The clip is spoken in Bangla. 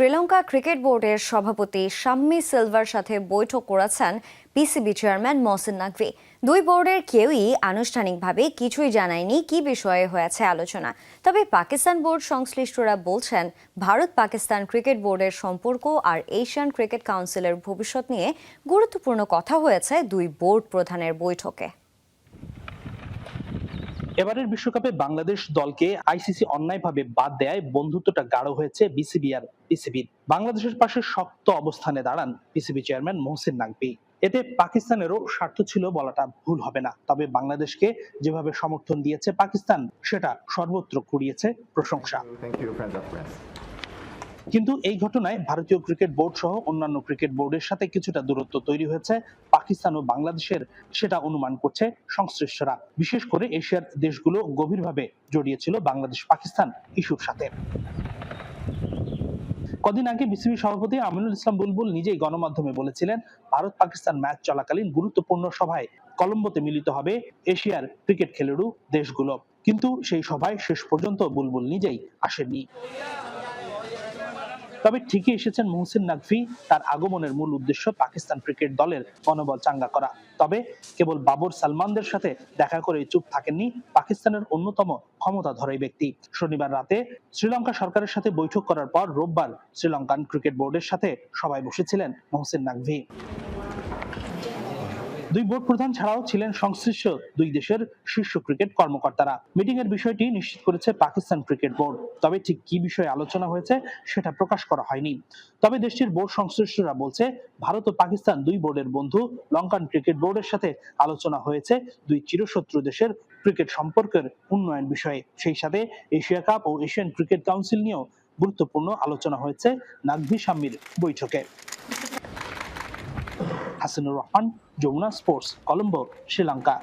শ্রীলঙ্কা ক্রিকেট বোর্ডের সভাপতি শাম্মী সিলভার সাথে বৈঠক করেছেন পিসিবি চেয়ারম্যান মহসিন নাকভি। দুই বোর্ডের কেউই আনুষ্ঠানিকভাবে কিছুই জানায়নি কি বিষয়ে হয়েছে আলোচনা। তবে পাকিস্তান বোর্ড সংশ্লিষ্টরা বলছেন, ভারত পাকিস্তান ক্রিকেট বোর্ডের সম্পর্ক আর এশিয়ান ক্রিকেট কাউন্সিলের ভবিষ্যৎ নিয়ে গুরুত্বপূর্ণ কথা হয়েছে দুই বোর্ড প্রধানের বৈঠকে। এবারের বিশ্বকাপে বাংলাদেশ দলকে আইসিসি অন্যায়ভাবে বাদ দেয় বন্ধুত্বটা গাঢ় হয়েছে বিসিবি আর পিসিবির বাংলাদেশের পাশে শক্ত অবস্থানে দাঁড়ান পিসিবি চেয়ারম্যান মোহসিন নাকবি এতে পাকিস্তানেরও স্বার্থ ছিল বলাটা ভুল হবে না। তবে বাংলাদেশকে যেভাবে সমর্থন দিয়েছে পাকিস্তান, সেটা সর্বত্র কুড়িয়েছে প্রশংসা। কিন্তু এই ঘটনায় ভারতীয় ক্রিকেট বোর্ড সহ অন্যান্য ক্রিকেট বোর্ডের সাথে কিছুটা দূরত্ব তৈরি হয়েছে। পাকিস্তান ও বাংলাদেশের সেটা অনুমান করছে সংশ্লিষ্টরা। বিশেষ করে এশিয়ার দেশগুলো গভীরভাবে জড়িয়েছিল বাংলাদেশ পাকিস্তান ইস্যুর সাথে। কদিন আগে বিসিবি সভাপতি আমিনুল ইসলাম বুলবুল নিজেই গণমাধ্যমে বলেছিলেন ভারত পাকিস্তান ম্যাচ চলাকালীন গুরুত্বপূর্ণ সভায় কলম্বোতে মিলিত হবে এশিয়ার ক্রিকেট খেলুড়ু দেশগুলো। কিন্তু সেই সভায় শেষ পর্যন্ত বুলবুল নিজেই আসেননি। তবে ঠিকই এসেছেন মোহসিন নাকভি। তার আগমনের মূল উদ্দেশ্য পাকিস্তান ক্রিকেট দলের মনোবল চাঙ্গা করা। তবে কেবল বাবর সালমানদের সাথে দেখা করে চুপ থাকেননি পাকিস্তানের অন্যতম ক্ষমতাধর এই ব্যক্তি। শনিবার রাতে শ্রীলঙ্কা সরকারের সাথে বৈঠক করার পর রোববার শ্রীলঙ্কান ক্রিকেট বোর্ডের সাথে সবাই বসেছিলেন মোহসিন নাকভি। দুই বোর্ড প্রধান ছাড়াও ছিলেন সংশ্লিষ্ট দুই দেশের শীর্ষ ক্রিকেট কর্মকর্তারা। মিটিং এর বিষয়টি নিশ্চিত করেছে পাকিস্তান ক্রিকেট বোর্ড। তবে ঠিক কি বিষয়ে আলোচনা হয়েছে সেটা প্রকাশ করা হয়নি। তবে দেশটির বোর্ড সংশ্লিষ্টরা বলছে, ভারত ও পাকিস্তান দুই বোর্ডের বন্ধু লঙ্কান ক্রিকেট বোর্ডের সাথে আলোচনা হয়েছে দুই চিরশত্রু দেশের ক্রিকেট সম্পর্কের উন্নয়ন বিষয়ে। সেই সাথে এশিয়া কাপ ও এশিয়ান ক্রিকেট কাউন্সিল নিয়েও গুরুত্বপূর্ণ আলোচনা হয়েছে নাগভি সাম্মির বৈঠকে। হাসিনুর রহমান যমুনা স্পোর্টস কলম্বো শ্রীলঙ্কা।